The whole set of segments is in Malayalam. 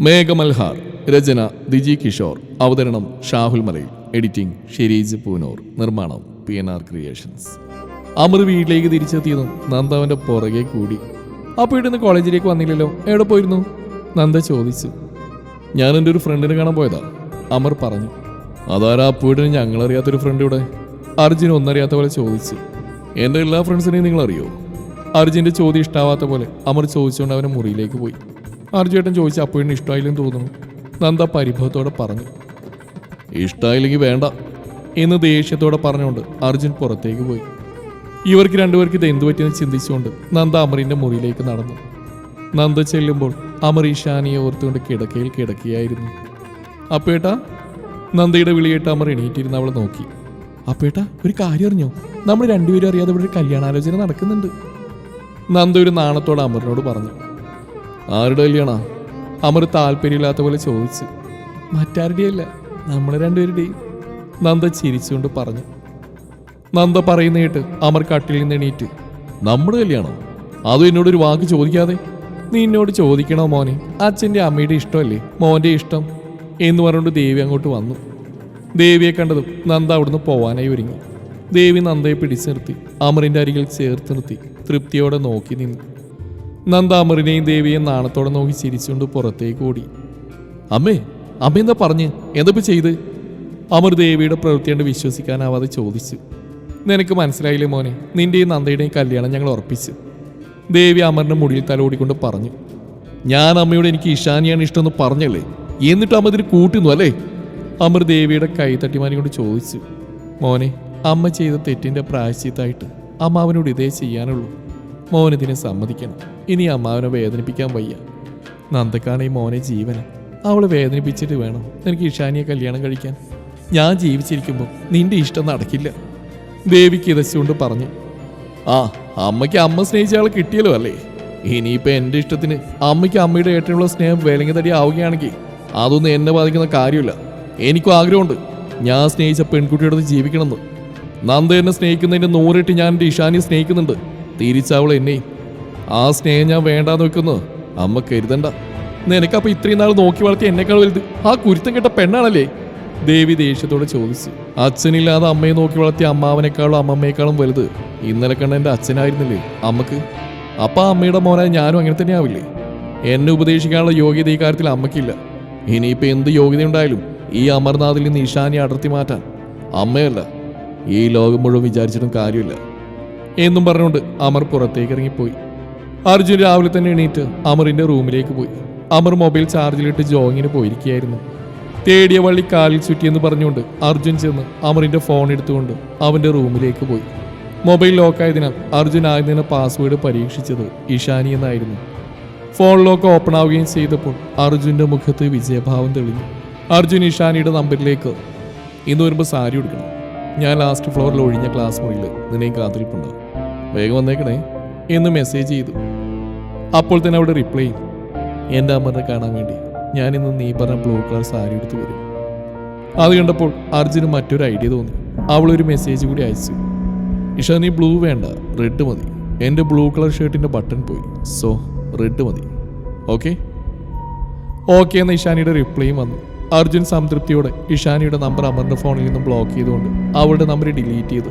മേഘമൽഹാർ രചന ദിജി കിഷോർ അവതരണം ഷാഹുൽ മലയിൽ എഡിറ്റിംഗ് ഷെരീജ് പൂനൂർ നിർമ്മാണം P N R creations Amar വീട്ടിലേക്ക് തിരിച്ചെത്തിയതും നന്ദ അവന്റെ പുറകെ കൂടി. അപ്പോൾ ഇവിടുന്ന് കോളേജിലേക്ക് വന്നില്ലല്ലോ? എവിടെ പോയിരുന്നു? നന്ദ ചോദിച്ചു. ഞാൻ എന്റെ ഒരു ഫ്രണ്ടിനെ കാണാൻ പോയതാ അമർ പറഞ്ഞു. അതാരാ അപ്പൂടിന് ഞങ്ങളറിയാത്തൊരു ഫ്രണ്ട് ഇവിടെ? അർജുൻ ഒന്നറിയാത്ത പോലെ ചോദിച്ചു. എന്റെ എല്ലാ ഫ്രണ്ട്സിനെയും നിങ്ങൾ അറിയോ അർജുന്റെ ചോദ്യം ഇഷ്ടാവാത്ത പോലെ അമർ ചോദിച്ചുകൊണ്ട് അവനെ മുറിയിലേക്ക് പോയി. അർജുനേട്ടൻ ചോദിച്ച അപ്പൂഴിന് ഇഷ്ടമായില്ലെന്ന് തോന്നുന്നു. നന്ദ പരിഭവത്തോടെ പറഞ്ഞു. ഇഷ്ടമായില്ലെങ്കിൽ വേണ്ട. എന്ന് ദേഷ്യത്തോടെ പറഞ്ഞുകൊണ്ട് അർജുൻ പുറത്തേക്ക് പോയി. ഇവർക്ക് രണ്ടുപേർക്ക് ഇത് എന്തു പറ്റിയെന്ന് ചിന്തിച്ചുകൊണ്ട് നന്ദ അമറിന്റെ മുറിയിലേക്ക് നടന്നു. നന്ദ ചെല്ലുമ്പോൾ അമർ ഈശാനിയെ ഓർത്തുകൊണ്ട് കിടക്കയിൽ കിടക്കുകയായിരുന്നു. അപ്പേട്ട നന്ദയുടെ വിളിയേട്ട് അമർ എണീറ്റിരുന്ന് അവളെ നോക്കി. അപ്പേട്ട ഒരു കാര്യം അറിഞ്ഞോ? നമ്മൾ രണ്ടുപേരും അറിയാതെ ഇവിടെ ഒരു കല്യാണാലോചന നടക്കുന്നുണ്ട്. നന്ദ ഒരു നാണത്തോടെ അമറിനോട് പറഞ്ഞു. ആരുടെ കല്യാണ? അമർ താല്പര്യമില്ലാത്ത പോലെ ചോദിച്ചു. മറ്റാരുടെയല്ല നമ്മൾ രണ്ടുപേരുടെയും. നന്ദ ചിരിച്ചുകൊണ്ട് പറഞ്ഞു. നന്ദ പറയുന്ന കേട്ട് അമർ കട്ടിൽ നിന്ന് എണീറ്റ്. നമ്മുടെ കല്യാണം? അതും എന്നോട് ഒരു വാക്ക് ചോദിക്കാതെ? നീ എന്നോട് ചോദിക്കണോ മോനെ? അച്ഛന്റെ അമ്മയുടെ ഇഷ്ടമല്ലേ? മോന്റെ ഇഷ്ടം. എന്ന് പറഞ്ഞുകൊണ്ട് ദേവി അങ്ങോട്ട് വന്നു. ദേവിയെ കണ്ടതും നന്ദ അവിടുന്ന് പോവാനായി ഒരുങ്ങി. ദേവി നന്ദയെ പിടിച്ചു നിർത്തി. അമറിന്റെ അരികിൽ ചേർത്ത് നിർത്തി. തൃപ്തിയോടെ നോക്കി നിന്നു. നന്ദ അമറിനെയും ദേവിയെയും നാണത്തോടെ നോക്കി ചിരിച്ചുകൊണ്ട് പുറത്തേക്ക് ഓടി. അമ്മേ അമ്മ എന്താ പറഞ്ഞ്? എന്തപ്പോ ചെയ്ത്? അമർ ദേവിയുടെ പ്രവൃത്തി കണ്ട് വിശ്വസിക്കാനാവാതെ ചോദിച്ചു. നിനക്ക് മനസ്സിലായില്ലേ മോനെ നിന്റെയും നന്ദയുടെയും കല്യാണം ഞങ്ങൾ ഉറപ്പിച്ചു. ദേവി അമറിന്റെ മുടിയിൽ തലോടിക്കൊണ്ട് പറഞ്ഞു. ഞാൻ അമ്മയോട് എനിക്ക് ഇഷാനിയാണ് ഇഷ്ടമെന്ന് പറഞ്ഞല്ലേ? എന്നിട്ട് അമ്മ ഇതിന് കൂട്ടുന്നു അല്ലേ? അമർ ദേവിയുടെ കൈ തട്ടിമാനി കൊണ്ട് ചോദിച്ചു. മോനെ അമ്മ ചെയ്ത തെറ്റിന്റെ പ്രായശ്ചിത്തായിട്ട് അമ്മാവനോട് ഇതേ ചെയ്യാനുള്ളൂ. മോൻ ഇതിനെ സമ്മതിക്കണം. ഇനി അമ്മാവനെ വേദനിപ്പിക്കാൻ വയ്യ. നന്ദക്കാണ് ഈ മോനെ ജീവന്. അവളെ വേദനിപ്പിച്ചിട്ട് വേണം എനിക്ക് ഇഷാനിയെ കല്യാണം കഴിക്കാൻ. ഞാൻ ജീവിച്ചിരിക്കുമ്പോൾ നിന്റെ ഇഷ്ടം നടക്കില്ല. ദേവിക്ക് ഇതച്ചുകൊണ്ട് പറഞ്ഞു. ആ അമ്മയ്ക്ക് അമ്മ സ്നേഹിച്ച ആൾ കിട്ടിയല്ലോ അല്ലേ? ഇനിയിപ്പോൾ എന്റെ ഇഷ്ടത്തിന് അമ്മയ്ക്ക് അമ്മയുടെ ഏട്ടനുള്ള സ്നേഹം വേലങ്ങി തടി ആവുകയാണെങ്കിൽ അതൊന്നും എന്നെ ബാധിക്കുന്ന കാര്യമില്ല. എനിക്കും ആഗ്രഹമുണ്ട് ഞാൻ സ്നേഹിച്ച പെൺകുട്ടിയോട് ജീവിക്കണമെന്ന്. നന്ദ എന്നെ സ്നേഹിക്കുന്നതിന്റെ നൂറിട്ട് ഞാൻ എന്റെ ഇഷാനിയെ സ്നേഹിക്കുന്നുണ്ട്. തിരിച്ചവൾ എന്നെ. ആ സ്നേഹം ഞാൻ വേണ്ടാന്ന് വെക്കുന്നു. അമ്മ കരുതണ്ട. നിനക്കപ്പൊ ഇത്രയും നാൾ നോക്കി വളർത്തി എന്നെക്കാൾ വലുത് ആ കുരുത്തം കെട്ട പെണ്ണാണല്ലേ? ദേവി ദേഷ്യത്തോടെ ചോദിച്ചു. അച്ഛനില്ലാതെ അമ്മയെ നോക്കി വളർത്തിയ അമ്മാവനേക്കാളും അമ്മമ്മയെക്കാളും വലുത് ഇന്നലെ കണ്ട എന്റെ അച്ഛനായിരുന്നില്ലേ അമ്മയ്ക്ക്? അപ്പ അമ്മയുടെ മോനായ ഞാനും അങ്ങനെ തന്നെ ആവില്ലേ എന്നെ ഉപദേശിക്കാനുള്ള യോഗ്യത ഈ കാര്യത്തിൽ അമ്മയ്ക്കില്ല ഇനിയിപ്പോ എന്ത് യോഗ്യത യോഗ്യതയുണ്ടായാലും ഈ അമർനാഥിൽ നിന്ന് ഈശാനെ അടർത്തി മാറ്റാൻ. അമ്മയല്ല. ഈ ലോകം മുഴുവൻ വിചാരിച്ചിട്ടും കാര്യമില്ല. എന്നും പറഞ്ഞുകൊണ്ട് അമർ പുറത്തേക്ക് ഇറങ്ങിപ്പോയി അർജുൻ രാവിലെ തന്നെ എണീറ്റ് അമറിന്റെ റൂമിലേക്ക് പോയി. അമർ മൊബൈൽ ചാർജിലിട്ട് ജോങ്ങിന് പോയിരിക്കുകയായിരുന്നു. തേടിയ വള്ളി കാലിൽ ചുറ്റിയെന്ന് പറഞ്ഞുകൊണ്ട് അർജുൻ ചെന്ന് അമറിന്റെ ഫോൺ എടുത്തുകൊണ്ട് അവന്റെ റൂമിലേക്ക് പോയി. മൊബൈൽ ലോക്കായതിനാൽ അർജുൻ ആദ്യം പാസ്വേഡ് പരീക്ഷിച്ചത് ഇഷാനി എന്നായിരുന്നു. ഫോൺ ലോക്ക് ഓപ്പൺ ആവുകയും ചെയ്തപ്പോൾ അർജുന്റെ മുഖത്ത് വിജയഭാവം തെളിഞ്ഞു. അർജുൻ ഇഷാനിയുടെ നമ്പറിലേക്ക് ഇന്ന് വരുമ്പോൾ സാരി ഉടുക്കണം. ഞാൻ ലാസ്റ്റ് ഫ്ലോറിൽ ഒഴിഞ്ഞ ക്ലാസ് മുറിയിൽ നിന്നെയും കാത്തിരിപ്പുണ്ട്. വേഗം വന്നേക്കണേ. എന്ന് മെസ്സേജ് ചെയ്തു. അപ്പോൾ തന്നെ അവിടെ റിപ്ലൈ എന്റെ അമ്മനെ കാണാൻ വേണ്ടി ഞാനിന്ന് നീ പറഞ്ഞ ബ്ലൂ കളർ സാരി എടുത്ത് വരും. അത് കണ്ടപ്പോൾ അർജുന് മറ്റൊരു ഐഡിയ തോന്നി. അവളൊരു മെസ്സേജ് കൂടി അയച്ചു. ഇഷ നീ ബ്ലൂ വേണ്ട റെഡ് മതി. എന്റെ ബ്ലൂ കളർ ഷർട്ടിന്റെ ബട്ടൺ പോയി. സോ റെഡ് മതി. ഓക്കെ ഓക്കെ എന്ന ഇഷാനിയുടെ റിപ്ലൈയും വന്നു. അർജുൻ സംതൃപ്തിയോടെ ഇഷാനിയുടെ നമ്പർ അമറിന്റെ ഫോണിൽ നിന്നും ബ്ലോക്ക് ചെയ്തുകൊണ്ട് അവളുടെ നമ്പർ ഡിലീറ്റ് ചെയ്തു.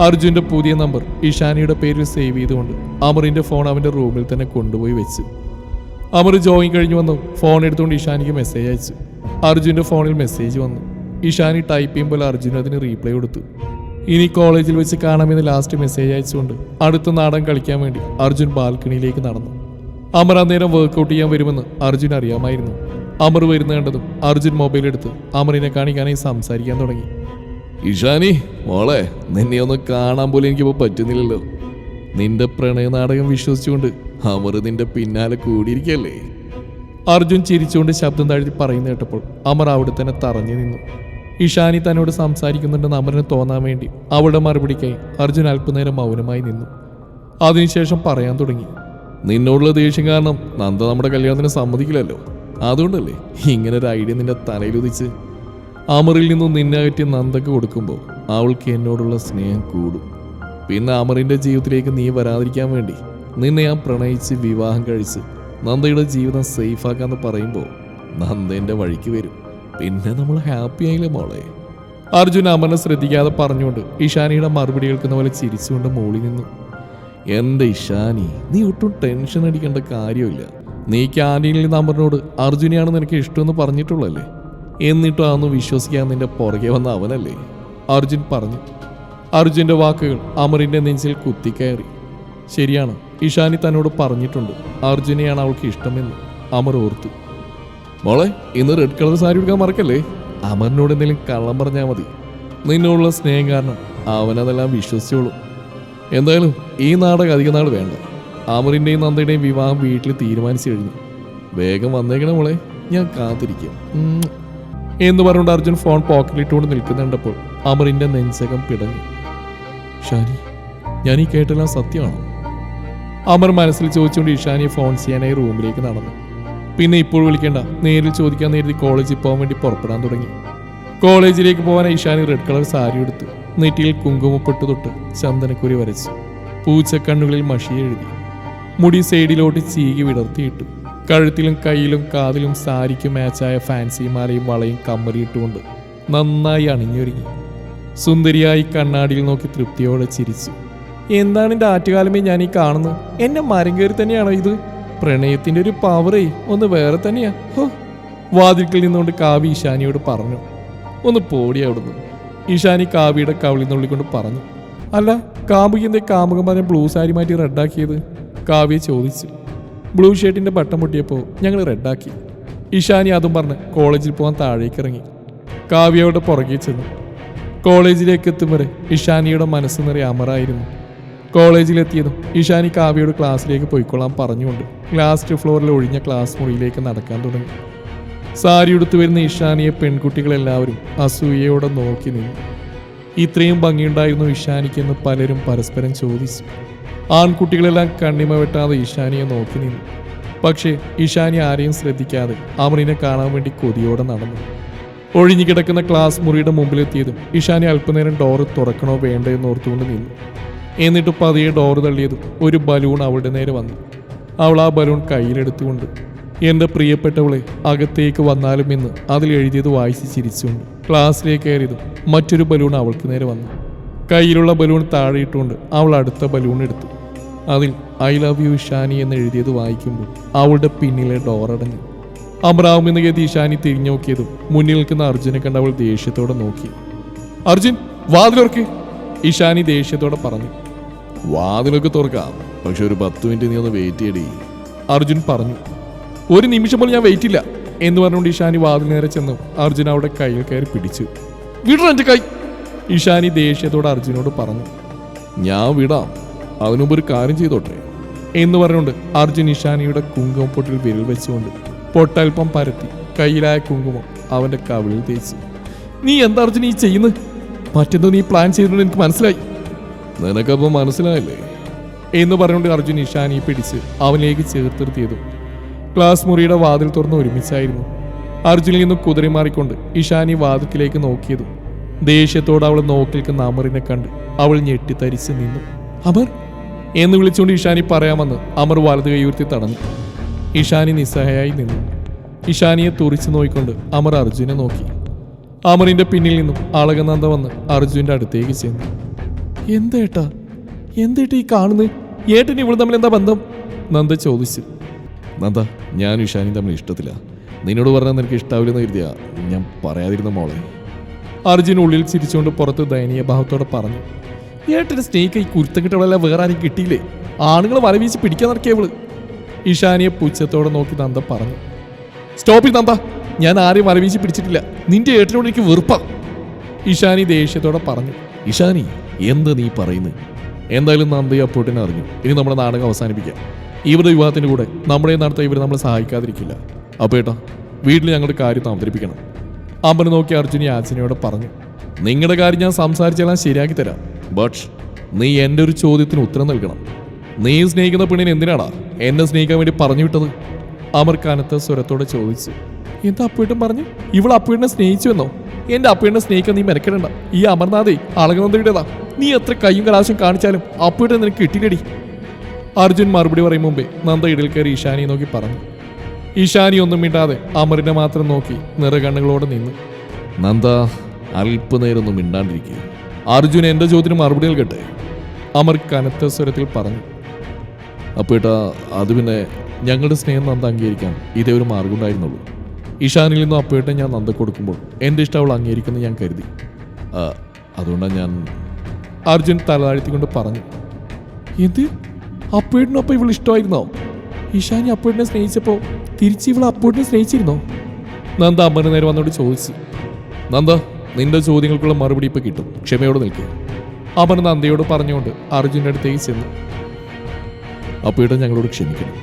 അർജുന്റെ പുതിയ നമ്പർ ഇഷാനിയുടെ പേരിൽ സേവ് ചെയ്തുകൊണ്ട് അമറിന്റെ ഫോൺ അവന്റെ റൂമിൽ തന്നെ കൊണ്ടുപോയി വെച്ച്. അമർ ജോയിൻ കഴിഞ്ഞു വന്നു. ഫോൺ എടുത്തുകൊണ്ട് ഇഷാനിക്ക് മെസ്സേജ് അയച്ചു. അർജുന്റെ ഫോണിൽ മെസ്സേജ് വന്നു. ഇഷാനി ടൈപ്പ് ചെയ്യുമ്പോൾ അർജുൻ അതിന് റീപ്ലൈ കൊടുത്തു. ഇനി കോളേജിൽ വെച്ച് കാണാമെന്ന് ലാസ്റ്റ് മെസ്സേജ് അയച്ചുകൊണ്ട് അടുത്ത നാടൻ കളിക്കാൻ വേണ്ടി അർജുൻ ബാൽക്കണിയിലേക്ക് നടന്നു. അമർ അന്നേരം വർക്കൗട്ട് ചെയ്യാൻ വരുമെന്ന് അർജുൻ അറിയാമായിരുന്നു. അമർ വരുന്ന കണ്ടതും അർജുൻ മൊബൈൽ എടുത്ത് അമറിനെ കാണിക്കാനായി സംസാരിക്കാൻ തുടങ്ങി. ഇഷാനി മോളെ നിന്നെ ഒന്ന് കാണാൻ പോലും എനിക്കിപ്പോൾ പറ്റുന്നില്ലല്ലോ. നിന്റെ പ്രണയ നാടകം വിശ്വസിച്ചുകൊണ്ട് അമർ നിന്റെ പിന്നാലെ കൂടിയിരിക്കല്ലേ? അർജുൻ ചിരിച്ചുകൊണ്ട് ശബ്ദം താഴ്ത്തി പറയുന്ന കേട്ടപ്പോൾ അമർ അവിടെ തന്നെ തറഞ്ഞു നിന്നു. ഇഷാനി തന്നോട് സംസാരിക്കുന്നുണ്ടെന്ന് അമറിന് തോന്നാൻ വേണ്ടി അവളുടെ മറുപടിക്കായി അർജുൻ അല്പനേരം മൗനമായി നിന്നു. അതിനുശേഷം പറയാൻ തുടങ്ങി. നിന്നോടുള്ള ദേഷ്യം കാരണം നന്ദ നമ്മുടെ കല്യാണത്തിന് സമ്മതിക്കില്ലല്ലോ. അതുകൊണ്ടല്ലേ ഇങ്ങനെ ഒരു ഐഡിയ നിന്റെ തലയിലുദിച്ച് അമറിൽ നിന്നും നിന്നെ അകറ്റി നന്ദക്ക് കൊടുക്കുമ്പോൾ അവൾക്ക് എന്നോടുള്ള സ്നേഹം കൂടും. പിന്നെ അമറിന്റെ ജീവിതത്തിലേക്ക് നീ വരാതിരിക്കാൻ വേണ്ടി നിന്നെ ഞാൻ പ്രണയിച്ച് വിവാഹം കഴിച്ച് നന്ദയുടെ ജീവിതം സേഫാക്കാന്ന് പറയുമ്പോൾ നന്ദേന്റെ വഴിക്ക് വരും. പിന്നെ നമ്മൾ ഹാപ്പി ആയില്ലേ മോളെ? അർജുൻ അമറിനെ ശ്രദ്ധിക്കാതെ പറഞ്ഞുകൊണ്ട് ഇഷാനിയുടെ മറുപടി കേൾക്കുന്ന പോലെ ചിരിച്ചുകൊണ്ട് മോളി നിന്നു. എന്റെ ഇഷാനി നീ ഒട്ടും ടെൻഷൻ അടിക്കേണ്ട കാര്യമില്ല. നീ ക്യാന്റീനിൽ നിന്ന് അമറിനോട് അർജുനെയാണ് നിനക്ക് ഇഷ്ടമെന്ന് പറഞ്ഞിട്ടുള്ളല്ലേ എന്നിട്ടും അതൊന്നും വിശ്വസിക്കാൻ നിന്റെ പുറകെ വന്ന അവനല്ലേ? അർജുൻ പറഞ്ഞു. അർജുന്റെ വാക്കുകൾ അമറിന്റെ നെഞ്ചിൽ കുത്തിക്കയറി. ശരിയാണ് ഇഷാനി തന്നോട് പറഞ്ഞിട്ടുണ്ട്. അർജുനെയാണ് അവൾക്ക് ഇഷ്ടമെന്ന് അമർ ഓർത്തു. മോളെ ഇന്ന് റെഡ് കളർ സാരി എടുക്കാൻ മറക്കല്ലേ? അമറിനോട് എന്തെങ്കിലും കള്ളം പറഞ്ഞാൽ മതി. നിന്നോടുള്ള സ്നേഹം കാരണം അവനതെല്ലാം വിശ്വസിച്ചോളൂ. എന്തായാലും ഈ നാടകം അധിക നാൾ വേണ്ട. അമറിന്റെയും നന്ദയുടെയും വിവാഹം വീട്ടിൽ തീരുമാനിച്ചു കഴിഞ്ഞു. വേഗം വന്നേക്കണം മോളെ. ഞാൻ കാത്തിരിക്കും. എന്ന് പറഞ്ഞുകൊണ്ട് അർജുൻ ഫോൺ പോക്കറ്റിലിട്ടുകൊണ്ട് നിൽക്കുന്നുണ്ടപ്പോൾ അമറിന്റെ നെഞ്ചകം പിടഞ്ഞു. ഷാനി ഞാൻ ഈ കേട്ടെല്ലാം സത്യമാണോ? അമർ മനസ്സിൽ ചോദിച്ചുകൊണ്ട് ഇഷാനിയെ ഫോൺ ചെയ്യാനായി റൂമിലേക്ക് നടന്നു. പിന്നെ ഇപ്പോൾ വിളിക്കേണ്ട നേരിൽ ചോദിക്കാൻ നേരിട്ട് കോളേജിൽ പോകാൻ വേണ്ടി പുറപ്പെടാൻ തുടങ്ങി. കോളേജിലേക്ക് പോകാൻ ഇഷാനി റെഡ് കളർ സാരി എടുത്തു. നെറ്റിയിൽ കുങ്കുമപ്പെട്ടു തൊട്ട് ചന്ദനക്കുരി വരച്ചു. പൂച്ചക്കണ്ണുകളിൽ മഷി എഴുതി മുടി സൈഡിലോട്ട് ചീകി വിടർത്തിയിട്ടു. കഴുത്തിലും കയ്യിലും കാതിലും സാരിക്ക് മാച്ചായ ഫാൻസി മാലയും വളയും കമ്മറിയിട്ടുകൊണ്ട് നന്നായി അണിഞ്ഞൊരുങ്ങി. സുന്ദരിയായി കണ്ണാടിയിൽ നോക്കി തൃപ്തിയോടെ ചിരിച്ചു. എന്താണ് എന്റെ ആറ്റുകാലമേ ഞാൻ ഈ കാണുന്നത്? എന്നെ മരം കയറി തന്നെയാണോ ഇത്? പ്രണയത്തിന്റെ ഒരു പവറേ ഒന്ന് വേറെ തന്നെയാ. ഹോ. വാതിൽക്കൽ നിന്നുകൊണ്ട് കാവി ഈശാനിയോട് പറഞ്ഞു. ഒന്ന് പോടി അവിടുന്ന്. ഈശാനി കാവിയുടെ കവിളിൽ നിന്നുള്ളിക്കൊണ്ട് പറഞ്ഞു. അല്ല കാമുകിന്റെ പറഞ്ഞ ബ്ലൂ സാരി മാറ്റി റെഡാക്കിയത്? കാവ്യ ചോദിച്ചു. ബ്ലൂ ഷർട്ടിന്റെ ബട്ടൺ പൊട്ടിയപ്പോൾ ഞങ്ങൾ റെഡാക്കി. ഇഷാനി അതും പറഞ്ഞ് കോളേജിൽ പോകാൻ താഴേക്ക് ഇറങ്ങി. കാവ്യയുടെ പുറകെ ചെന്നു. കോളേജിലേക്ക് എത്തും വരെ ഇഷാനിയുടെ മനസ്സ് നിറയെ അമറായിരുന്നു. കോളേജിലെത്തിയതും ഇഷാനി കാവ്യയോട് ക്ലാസ്സിലേക്ക് പോയിക്കൊള്ളാൻ പറഞ്ഞുകൊണ്ട് ലാസ്റ്റ് ഫ്ലോറിൽ ഒഴിഞ്ഞ ക്ലാസ് മുറിയിലേക്ക് നടക്കാൻ തുടങ്ങി. സാരി ഉടുത്തു വരുന്ന ഇഷാനിയെ പെൺകുട്ടികളെല്ലാവരും അസൂയയോടെ നോക്കി നിന്നു. ഇത്രയും ഭംഗിയുണ്ടായിരുന്നു ഇഷാനിക്കെന്ന് പലരും പരസ്പരം ചോദിച്ചു. ആൺകുട്ടികളെല്ലാം കണ്ണിമ വെട്ടാതെ ഈശാനിയെ നോക്കി നിന്നു. പക്ഷേ ഈശാനി ആരെയും ശ്രദ്ധിക്കാതെ അമറിനെ കാണാൻ വേണ്ടി കൊതിയോടെ നടന്നു. ഒഴിഞ്ഞു കിടക്കുന്ന ക്ലാസ് മുറിയുടെ മുമ്പിലെത്തിയതും ഇഷാനി അല്പനേരം ഡോറ് തുറക്കണോ വേണ്ടോ എന്ന് ഓർത്തുകൊണ്ട് നിന്നു. എന്നിട്ട് പതിയെ ഡോറ് തള്ളിയതും ഒരു ബലൂൺ അവളുടെ നേരെ വന്നു. അവൾ ആ ബലൂൺ കയ്യിലെടുത്തുകൊണ്ട് എന്റെ പ്രിയപ്പെട്ടവളെ അകത്തേക്ക് വന്നാലും എന്ന് അതിൽ എഴുതിയത് വായിച്ച് ചിരിച്ചുകൊണ്ട് ക്ലാസ്സിലേക്ക് കയറിയതും മറ്റൊരു ബലൂൺ അവൾക്ക് നേരെ വന്നു. കയ്യിലുള്ള ബലൂൺ താഴെയിട്ടുകൊണ്ട് അവൾ അടുത്ത ബലൂൺ എടുത്തു. അതിൽ ഐ ലവ് യു ഷാനി എന്ന് എഴുതിയത് വായിക്കുമ്പോൾ അവളുടെ പിന്നിലെ ഡോർ അടഞ്ഞു. അമറാവുമെന്ന് കരുതി ഇഷാനി തിരിഞ്ഞു നോക്കിയതും മുന്നിൽ നിൽക്കുന്ന അർജുനെ കണ്ട് അവൾ ദേഷ്യത്തോടെ നോക്കി. അർജുൻ വാതിലുറക്കി ഇഷാനി ദേഷ്യത്തോടെ പറഞ്ഞു. വാതിലൊക്കെ തുറക്കാം. പക്ഷെ ഒരു പത്ത് മിനിറ്റ് നീ ഒന്ന് വെയിറ്റ് ചെയ്യടി. അർജുൻ പറഞ്ഞു. ഒരു നിമിഷം പോലും ഞാൻ വെയിറ്റ് ഇല്ല എന്ന് പറഞ്ഞുകൊണ്ട് ഇഷാനി വാതിൽ നേരെ ചെന്നു അർജുൻ അവിടെ കയ്യിൽ കയറി പിടിച്ചു. വിടണം എന്റെ കൈ. ഇഷാനി ദേഷ്യത്തോടെ അർജുനോട് പറഞ്ഞു. ഞാൻ വിടാം. അതിനുമുമ്പ് ഒരു കാര്യം ചെയ്തോട്ടെ? എന്ന് പറഞ്ഞുകൊണ്ട് അർജുൻ ഇഷാനിയുടെ കുങ്കുമം പൊട്ടിൽ വിരൽ വെച്ചുകൊണ്ട് പൊട്ടൽപ്പം പരത്തി കയ്യിലായ കുങ്കുമം അവന്റെ കവിളിൽ തേച്ചു. നീ എന്താ അർജുൻ ഈ ചെയ്യുന്നത് മറ്റെന്തോ നീ പ്ലാൻ ചെയ്തിട്ടുണ്ട് എനിക്ക് മനസ്സിലായി. നിനക്കപ്പം മനസ്സിലായില്ലേ? എന്ന് പറഞ്ഞുകൊണ്ട് അർജുൻ ഇഷാനിയെ പിടിച്ച് അവനിലേക്ക് ചേർത്തിരുത്തിയതും ക്ലാസ് മുറിയുടെ വാതിൽ തുറന്ന് ഒരുമിച്ചായിരുന്നു. അർജുനിൽ നിന്നും കുതിരി മാറിക്കൊണ്ട് ഇഷാനി വാതിൽക്കിലേക്ക് നോക്കിയതും ദേഷ്യത്തോടെ അവൾ നോക്കിൽക്കുന്ന അമറിനെ കണ്ട് അവൾ ഞെട്ടിത്തരിച്ച് നിന്നു. അമർ എന്ന് വിളിച്ചുകൊണ്ട് ഇഷാനി പറയാമെന്ന് അമർ വലത് കൈയുയർത്തി തടഞ്ഞു. ഇഷാനി നിസ്സഹായായി നിന്നു. ഇഷാനിയെ തുറിച്ചു നോക്കിക്കൊണ്ട് അമർ അർജുനെ നോക്കി. അമറിന്റെ പിന്നിൽ നിന്നും അളകനന്ദ വന്ന് അർജുന്റെ അടുത്തേക്ക് ചെന്നു. എന്തേട്ടാ എന്തേട്ടാ ഈ കാണുന്നത്? ഏട്ടൻ ഇവിടെ തമ്മിൽ എന്താ ബന്ധം? നന്ദ ചോദിച്ചു. നന്ദ ഞാൻ ഇഷാനി തമ്മിൽ ഇഷ്ടത്തില്ല. നിന്നോട് പറഞ്ഞാൽ നിനക്ക് ഇഷ്ടാവില്ലെന്ന് കരുതിയാ ഞാൻ പറയാതിരുന്ന മോളെ. അർജുൻ ഉള്ളിൽ ചിരിച്ചുകൊണ്ട് പുറത്ത് ദയനീയ ഭാവത്തോടെ പറഞ്ഞു. ഏട്ടന് സ്നേഹിക്ക ഈ കുരുത്തം കിട്ടവളെല്ലാം വേറെ ആരും കിട്ടിയില്ലേ? ആണുങ്ങൾ വരവീശി പിടിക്കാൻ നടക്കിയവൾ ഇഷാനിയെ പുച്ഛത്തോടെ നോക്കി നന്ദ പറഞ്ഞു. സ്റ്റോപ്പിൽ നന്ദ. ഞാൻ ആരെയും വരവീശി പിടിച്ചിട്ടില്ല. നിന്റെ ഏട്ടനോട് എനിക്ക് വെറുപ്പാ. ഇഷാനി ദേഷ്യത്തോടെ പറഞ്ഞു. ഇഷാനി എന്ത് നീ പറയുന്നത് എന്തായാലും നന്ദി അപ്പോട്ടിനെ അറിഞ്ഞു. ഇനി നമ്മുടെ നാടകം അവസാനിപ്പിക്കാം. ഇവരുടെ വിവാഹത്തിന്റെ കൂടെ നമ്മുടെ നടത്താൻ ഇവർ നമ്മളെ സഹായിക്കാതിരിക്കില്ല. അപ്പോൾ ഏട്ടാ വീട്ടിൽ ഞങ്ങളുടെ കാര്യം അവതരിപ്പിക്കണം. അമ്മനെ നോക്കി അർജുനി യാചനയോടെ പറഞ്ഞു. നിങ്ങളുടെ കാര്യം ഞാൻ സംസാരിച്ചെല്ലാം ശരിയാക്കി തരാം. ബട്ട് നീ എന്റെ ഒരു ചോദ്യത്തിന് ഉത്തരം നൽകണം. നീ സ്നേഹിക്കുന്ന പെണ്ണിനെ എന്തിനാണ് എന്നെ സ്നേഹിക്കാൻ വേണ്ടി പറഞ്ഞു വിട്ടത്? അമർ കനത്ത സ്വരത്തോടെ ചോദിച്ചു. എന്താ അപ്പുവേട്ടൻ പറഞ്ഞു? ഇവൾ അപ്പുവേട്ടനെ സ്നേഹിച്ചു എന്നോ എന്റെ അപ്പുവേട്ടനെ സ്നേഹിക്കാൻ നീ മെനക്കെടണ്ട. ഈ അമർനാഥേ അളകനന്ദയുടേതാ. നീ എത്ര കയ്യും കലാശം കാണിച്ചാലും അപ്പുവേട്ടൻ നിനക്ക് കിട്ടിയില്ലടി. അർജുൻ മറുപടി പറയും മുമ്പേ നന്ദ ഇടയിൽ കയറി ഈശാനിയെ നോക്കി പറഞ്ഞു. ഈശാനി ഒന്നും മിണ്ടാതെ അമറിനെ മാത്രം നോക്കി നിറകണ്ണുകളോടെ നിന്നു. നന്ദ അല്പനേരം ഒന്നും മിണ്ടാണ്ടിരിക്കുക അർജുൻ എന്റെ ചോദ്യത്തിന് മറുപടി നൽകട്ടെ? അമർ കനത്ത സ്വരത്തിൽ പറഞ്ഞു. അപ്പേട്ടാ അത് പിന്നെ ഞങ്ങളുടെ സ്നേഹം നന്ദ അംഗീകരിക്കാൻ ഇതേ ഒരു മാർഗം ഉണ്ടായിരുന്നുള്ളൂ. ഇഷാനിൽ നിന്നും അപ്പേട്ടെ ഞാൻ നന്ദ കൊടുക്കുമ്പോൾ എന്റെ ഇഷ്ടം അവൾ അംഗീകരിക്കുന്നത് ഞാൻ കരുതി. അതുകൊണ്ടാണ് ഞാൻ അർജുൻ തലതാഴ്ത്തിക്കൊണ്ട് പറഞ്ഞു. എന്ത്? അപ്പേട്ടിനൊപ്പം ഇവൾ ഇഷ്ടമായിരുന്നോ? ഇഷാനി അപ്പേട്ടിനെ സ്നേഹിച്ചപ്പോൾ തിരിച്ച് ഇവൾ അപ്പേട്ടിനെ സ്നേഹിച്ചിരുന്നോ? നന്ദ അമ്മന് നേരെ വന്നോട് ചോദിച്ചു. നന്ദ നിന്റെ ചോദ്യങ്ങൾക്കുള്ള മറുപടി ഇപ്പൊ കിട്ടും. ക്ഷമയോട് നിൽക്കുക അമർ നന്ദയോട് പറഞ്ഞുകൊണ്ട് അർജുന്റെ അടുത്തേക്ക് ചെന്നു. അപ്പയുടെ ഞങ്ങളോട് ക്ഷമിക്കണം.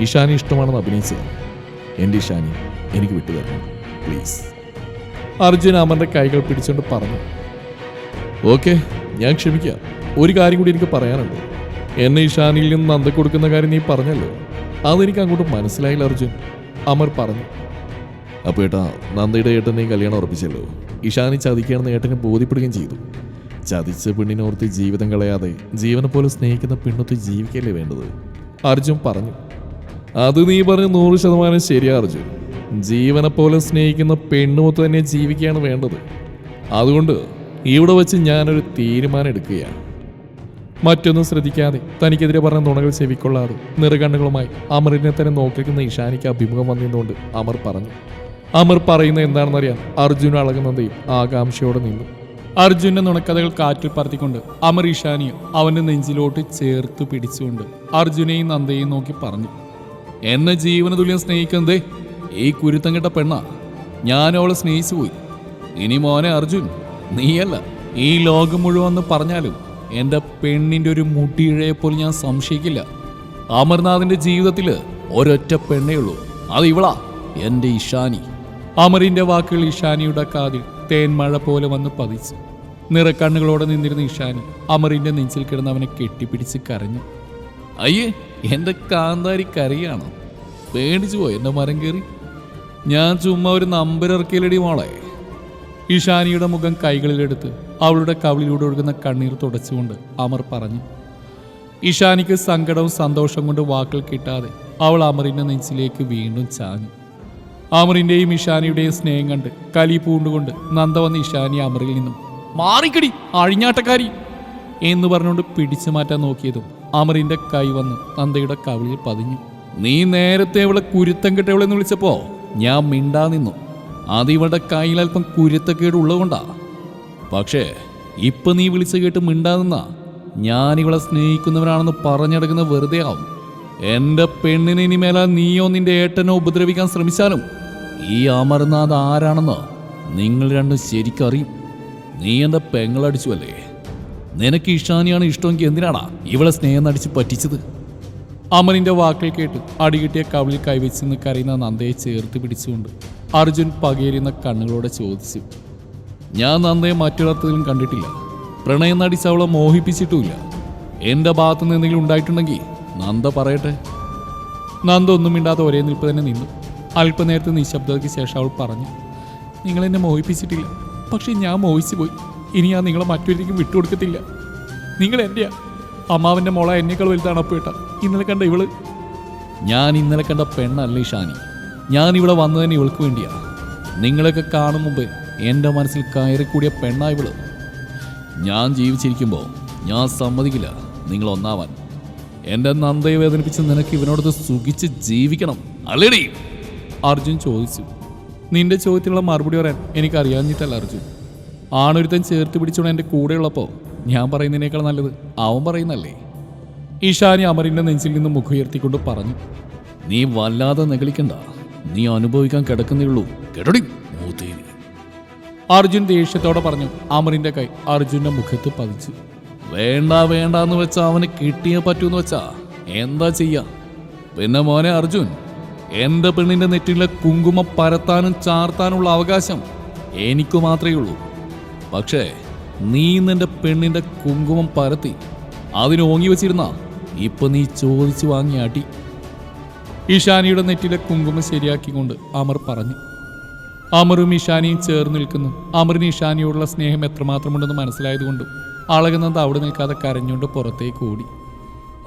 ഇഷാനി ഇഷ്ടമാണെന്ന് അഭിനയിച്ചത് എന്റെ ഇഷാനി എനിക്ക് വിട്ടുതരണം പ്ലീസ്. അർജുൻ അമറിന്റെ കൈകൾ പിടിച്ചുകൊണ്ട് പറഞ്ഞു. ഓക്കെ ഞാൻ ക്ഷമിക്കാം. ഒരു കാര്യം കൂടി എനിക്ക് പറയാനുണ്ട്. എന്നെ ഇഷാനിയിൽ നിന്ന് നന്ദ കൊടുക്കുന്ന കാര്യം നീ പറഞ്ഞല്ലോ. അതെനിക്ക് അങ്ങോട്ട് മനസ്സിലായില്ല അർജുൻ. അമർ പറഞ്ഞു. അപ്പോൾ ഏട്ടാ നന്ദിയുടെ നീ കല്യാണം ഉറപ്പിച്ചല്ലോ. ഇഷാനി ചതിക്കുകയാണെന്ന് ഏട്ടനെ ബോധ്യപ്പെടുകയും ചെയ്തു. ചതിച്ച പെണ്ണിനോർത്ത് ജീവിതം കളയാതെ ജീവനെ പോലെ സ്നേഹിക്കുന്ന പെണ്ണൊത്ത് ജീവിക്കല്ലേ വേണ്ടത്? അർജുൻ പറഞ്ഞു. അത് നീ പറഞ്ഞ നൂറ് ശതമാനം ശരിയാ അർജുൻ. ജീവനെ പോലെ സ്നേഹിക്കുന്ന പെണ്ണുമൊത്ത് തന്നെ ജീവിക്കുകയാണ് വേണ്ടത്. അതുകൊണ്ട് ഇവിടെ വെച്ച് ഞാനൊരു തീരുമാനം എടുക്കുകയാണ്. മറ്റൊന്നും ശ്രദ്ധിക്കാതെ തനിക്കെതിരെ പറഞ്ഞ നുണകൾ ചെവിക്കൊള്ളാതെ നിറകണ്ണുകളുമായി അമറിനെ തന്നെ നോക്കിക്കുന്ന ഇഷാനിക്ക് അഭിമുഖം വന്നിരുന്നുകൊണ്ട് അമർ പറഞ്ഞു. അമർ പറയുന്ന എന്താണെന്നറിയാൻ അർജുൻ അളകുന്നതയും ആകാംക്ഷയോടെ നിന്നു അർജുന്റെ നുണക്കഥകൾ കാറ്റിൽ പറത്തിക്കൊണ്ട് അമർ ഇഷാനിയെ അവന്റെ നെഞ്ചിലോട്ട് ചേർത്ത് പിടിച്ചുകൊണ്ട് അർജുനെയും നന്ദയെയും നോക്കി പറഞ്ഞു എന്നെ ജീവന തുല്യം സ്നേഹിക്കുന്നതേ ഈ കുരുത്തം കെട്ട പെണ്ണ. ഞാൻ അവളെ സ്നേഹിച്ചു പോയി. ഇനി മോനെ അർജുൻ നീയല്ല. ഈ ലോകം മുഴുവൻ പറഞ്ഞാലും എന്റെ പെണ്ണിന്റെ ഒരു മുട്ടിയിഴയെ പോലും ഞാൻ സംശയിക്കില്ല. അമർനാഥിന്റെ ജീവിതത്തിൽ ഒരൊറ്റ പെണ്ണേ ഉള്ളൂ. അത് ഇവളാ എന്റെ ഇഷാനി അമറിന്റെ വാക്കുകൾ ഇഷാനിയുടെ കാതിൽ തേൻമഴ പോലെ വന്ന് പതിച്ചു. നിറക്കണ്ണുകളോടെ നിന്നിരുന്ന ഇഷാനി അമറിന്റെ നെഞ്ചിൽ കിടന്ന് അവനെ കെട്ടിപ്പിടിച്ച് കരഞ്ഞു. അയ്യേ എന്റെ കാന്താരി കരയാണോ? പേടിച്ചു പോയി എന്റെ മരം കയറി ഞാൻ ചുമ്മാ ഒരു നമ്പർ ഇറക്കിയിലടി മോളെ. ഇഷാനിയുടെ മുഖം കൈകളിലെടുത്ത് അവളുടെ കവിളിലൂടെ ഒഴുകുന്ന കണ്ണീർ തുടച്ചുകൊണ്ട് അമർ പറഞ്ഞു. ഇഷാനിക്ക് സങ്കടവും സന്തോഷം കൊണ്ട് വാക്കുകൾ കിട്ടാതെ അവൾ അമറിന്റെ നെഞ്ചിലേക്ക് വീണ്ടും ചാഞ്ഞു. അമറിന്റെയും ഇഷാനിയുടെയും സ്നേഹം കണ്ട് കലി പൂണ്ടുകൊണ്ട് നന്ദ വന്ന ഇഷാനി അമറിൽ നിന്നും മാറിക്കടി അഴിഞ്ഞാട്ടക്കാരി! എന്ന് പറഞ്ഞുകൊണ്ട് പിടിച്ചു മാറ്റാൻ നോക്കിയതും അമറിന്റെ കൈ വന്ന് നന്ദയുടെ കവിളിൽ പതിഞ്ഞു. നീ നേരത്തെ ഇവളെ കുരുത്തം കെട്ടവളെന്ന് വിളിച്ചപ്പോ ഞാൻ മിണ്ടാ നിന്നു. അത് ഇവളുടെ കയ്യിൽ അല്പം കുരുത്തക്കേട് ഉള്ളതുകൊണ്ടാ. പക്ഷേ ഇപ്പൊ നീ വിളിച്ചു കേട്ട് മിണ്ടാതെന്നാ ഞാൻ ഇവളെ സ്നേഹിക്കുന്നവരാണെന്ന് പറഞ്ഞെടുക്കുന്ന വെറുതെ ആവും എന്റെ പെണ്ണിനെ ഇനി മേലാൽ നീയോ നിന്റെ ഏട്ടനോ ഉപദ്രവിക്കാൻ ശ്രമിച്ചാലും ഈ അമർനാഥ് ആരാണെന്ന് നിങ്ങൾ രണ്ടും ശരിക്കറിയും നീ എന്റെ പെങ്ങളടിച്ചു അല്ലേ? നിനക്ക് ഇഷാനിയാണ് ഇഷ്ടമെങ്കിൽ എന്തിനാടാ ഇവളെ സ്നേഹം നടിച്ച് പറ്റിച്ചത്? അമരിന്റെ വാക്കിൽ കേട്ട് അടികിട്ടിയ കവിളിൽ കൈവച്ച് നിന്ന് കരയുന്ന നന്ദയെ ചേർത്ത് പിടിച്ചുകൊണ്ട് അർജുൻ പകേരുന്ന കണ്ണുകളോടെ ചോദിച്ചു. ഞാൻ നന്ദയെ മറ്റൊരർത്ഥത്തിലും കണ്ടിട്ടില്ല. പ്രണയം നടിച്ച് അവളെ മോഹിപ്പിച്ചിട്ടുമില്ല. എന്റെ ഭാഗത്തുനിന്ന് എന്തെങ്കിലും ഉണ്ടായിട്ടുണ്ടെങ്കിൽ നന്ദ പറയട്ടെ. നന്ദ ഒന്നും മിണ്ടാതെ ഒരേ നിൽപ്പ് തന്നെ നിന്നു. അല്പനേരത്തെ നിശബ്ദതയ്ക്ക് ശേഷം അവൾ പറഞ്ഞു നിങ്ങൾ എന്നെ മോഹിപ്പിച്ചിട്ടില്ല. പക്ഷേ ഞാൻ മോഹിച്ചു പോയി. ഇനി ഞാൻ നിങ്ങളെ മറ്റൊരിക്കും വിട്ടുകൊടുക്കത്തില്ല. നിങ്ങൾ എന്റെയാ അമ്മാവന്റെ മോള എന്നേക്കാൾ വലുതാണ് അപ്പേട്ട ഇന്നലെ കണ്ട ഇവൾ? ഞാൻ ഇന്നലെ കണ്ട പെണ്ണല്ല ഷാനി. ഞാൻ ഇവിടെ വന്നു തന്നെ ഇവൾക്ക് വേണ്ടിയാ. നിങ്ങളൊക്കെ കാണും മുമ്പ് എന്റെ മനസ്സിൽ കയറിക്കൂടിയ പെണ്ണാ ഇവൾ. ഞാൻ ജീവിച്ചിരിക്കുമ്പോൾ ഞാൻ സമ്മതിക്കില്ല നിങ്ങൾ ഒന്നാവാൻ. എന്റെ നന്ദയെ വേദനിപ്പിച്ച് നിനക്ക് ഇവനോടൊത്ത് സുഖിച്ച് ജീവിക്കണം. അല്ലേടി. അർജുൻ ചോദിച്ചു. നിന്റെ ചോദ്യത്തിനുള്ള മറുപടി പറയാൻ എനിക്ക് അറിയാഞ്ഞിട്ടല്ല അർജുൻ. ആണൊരുത്തൻ ചേർത്ത് പിടിച്ചോണ്ട് എന്റെ കൂടെയുള്ളപ്പോൾ ഞാൻ പറയുന്നതിനേക്കാൾ നല്ലത് അവൻ പറയുന്നല്ലേ? ഈശാനി അമറിന്റെ നെഞ്ചിൽ നിന്ന് മുഖമുയർത്തിക്കൊണ്ട് പറഞ്ഞു. നീ വല്ലാതെ നെകളിക്കണ്ട. നീ അനുഭവിക്കാൻ കിടക്കുന്നേ ഉള്ളൂ. കെടടി അർജുൻ ദേഷ്യത്തോടെ പറഞ്ഞു. അമറിന്റെ കൈ അർജുന്റെ മുഖത്ത് പതിച്ചു. വേണ്ട വേണ്ട എന്ന് വെച്ചാ അവന് കിട്ടിയേ പറ്റൂന്ന് വെച്ചാ. എന്താ ചെയ്യാ? പിന്നെ മോനെ അർജുൻ എന്റെ പെണ്ണിന്റെ നെറ്റിലെ കുങ്കുമ പരത്താനും ചാർത്താനുള്ള അവകാശം എനിക്കു മാത്രമേ ഉള്ളൂ. പക്ഷേ നീ നിന്റെ പെണ്ണിന്റെ കുങ്കുമം പരത്തി അതിന് ഓങ്ങി വെച്ചിരുന്ന ഇപ്പൊ നീ ചോദിച്ചു വാങ്ങി അടി. ഇഷാനിയുടെ നെറ്റിലെ കുങ്കുമം ശരിയാക്കിക്കൊണ്ട് അമർ പറഞ്ഞു. അമറും ഇഷാനിയും ചേർന്ന് നിൽക്കുന്നു. അമറിന് ഇഷാനിയോടുള്ള സ്നേഹം എത്രമാത്രമുണ്ടെന്ന് മനസ്സിലായതുകൊണ്ടും അളകുന്നത് അവിടെ നിൽക്കാതെ കരഞ്ഞുകൊണ്ട് പുറത്തേക്ക് ഓടി.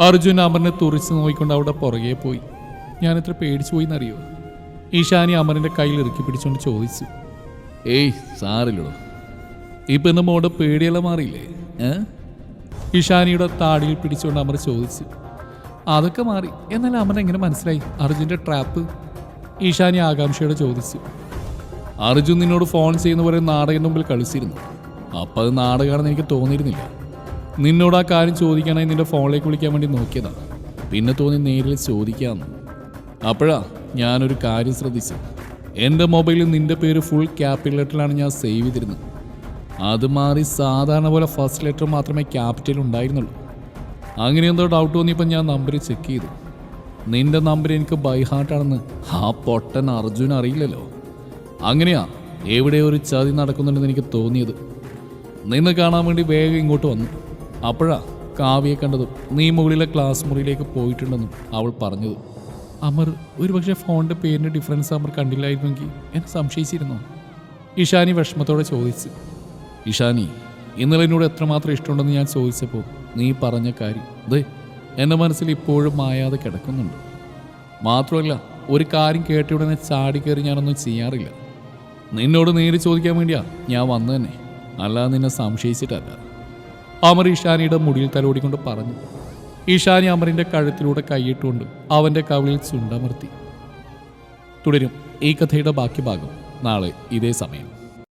അർജുൻ അമറിനെ തുറിച്ച് നോക്കിക്കൊണ്ട് അവിടെ പുറകെ പോയി. ഞാൻ എത്ര പേടിച്ചു പോയി എന്നറിയോ ഈശാനി അമറിന്റെ കയ്യിൽ ഇറുക്കി പിടിച്ചുകൊണ്ട് ചോദിച്ചു. ഏയ് സാറില്ലടോ. ഇപ്പൊ എന്ന മോടെ പേടിയെല്ലാം മാറിയില്ലേ? ഈശാനിയുടെ ഇഷാനിയുടെ താടിയിൽ പിടിച്ചുകൊണ്ട് അമർ ചോദിച്ചു. അതൊക്കെ മാറി. എന്നാൽ അമർ എങ്ങനെ മനസ്സിലായി? അർജുന്റെ ട്രാപ്പ്? ഈശാനി ആകാംക്ഷയോടെ ചോദിച്ചു. അർജുൻ നിന്നോട് ഫോൺ ചെയ്യുന്ന പോലെ നാടകന്റെ മുമ്പിൽ കളിച്ചിരുന്നു. അപ്പം അത് നാടകമാണെന്ന് എനിക്ക് തോന്നിയിരുന്നില്ല. നിന്നോട് ആ കാര്യം ചോദിക്കാനായി നിന്റെ ഫോണിലേക്ക് വിളിക്കാൻ വേണ്ടി നോക്കിയതാണ് പിന്നെ തോന്നി നേരിൽ ചോദിക്കാമെന്ന് അപ്പോഴാ ഞാനൊരു കാര്യം ശ്രദ്ധിച്ചു. എന്റെ മൊബൈലിൽ നിന്റെ പേര് ഫുൾ ക്യാപിറ്റൽ ലെറ്ററിലാണ് ഞാൻ സേവ് ചെയ്തിരുന്നത്. അത് മാറി സാധാരണ പോലെ ഫസ്റ്റ് ലെറ്റർ മാത്രമേ ക്യാപിറ്റൽ ഉണ്ടായിരുന്നുള്ളൂ. അങ്ങനെ എന്തോ ഡൗട്ട് തോന്നിയപ്പോൾ ഞാൻ നമ്പർ ചെക്ക് ചെയ്തു. നിന്റെ നമ്പർ എനിക്ക് ബൈ ഹാർട്ടാണെന്ന് ആ പൊട്ടൻ അർജുൻ അറിയില്ലല്ലോ. അങ്ങനെയാ എവിടെ ഒരു ചതി നടക്കുന്നുണ്ടെന്ന് എനിക്ക് തോന്നിയത്. നിന്ന് കാണാൻ വേണ്ടി വേഗം ഇങ്ങോട്ട് വന്നു. അപ്പോഴാ കാവ്യെ കണ്ടതും നീ മുകളിലെ ക്ലാസ് മുറിയിലേക്ക് പോയിട്ടുണ്ടെന്നും അവൾ പറഞ്ഞത്. അമർ ഒരുപക്ഷെ ഫോണിന്റെ പേരിന്റെ ഡിഫറൻസ് അമർ കണ്ടില്ലായിരുന്നെങ്കിൽ എന്നെ സംശയിച്ചിരുന്നു? ഇഷാനി വിഷമത്തോടെ ചോദിച്ചു. ഇഷാനി ഇന്നലെ എന്നോട് എത്രമാത്രം ഇഷ്ടമുണ്ടെന്ന് ഞാൻ ചോദിച്ചപ്പോൾ നീ പറഞ്ഞ കാര്യം ദേ എന്റെ മനസ്സിൽ ഇപ്പോഴും മായാതെ കിടക്കുന്നുണ്ട്. മാത്രമല്ല ഒരു കാര്യം കേട്ട ഉടനെ ചാടി കയറി ഞാനൊന്നും ചെയ്യാറില്ല. നിന്നോട് നേരി ചോദിക്കാൻ വേണ്ടിയാ ഞാൻ വന്നു തന്നെ അല്ലാതെ നിന്നെ സംശയിച്ചിട്ടല്ല. അമർ ഇഷാനിയുടെ മുടിയിൽ തലോടിക്കൊണ്ട് പറഞ്ഞു. ഇഷാനി അമറിന്റെ കഴുത്തിലൂടെ കൈയിട്ടുകൊണ്ട് അവന്റെ കവിളിൽ ചുണ്ടമർത്തി. തുടരും ഈ കഥയുടെ ബാക്കി ഭാഗം നാളെ ഇതേ സമയം.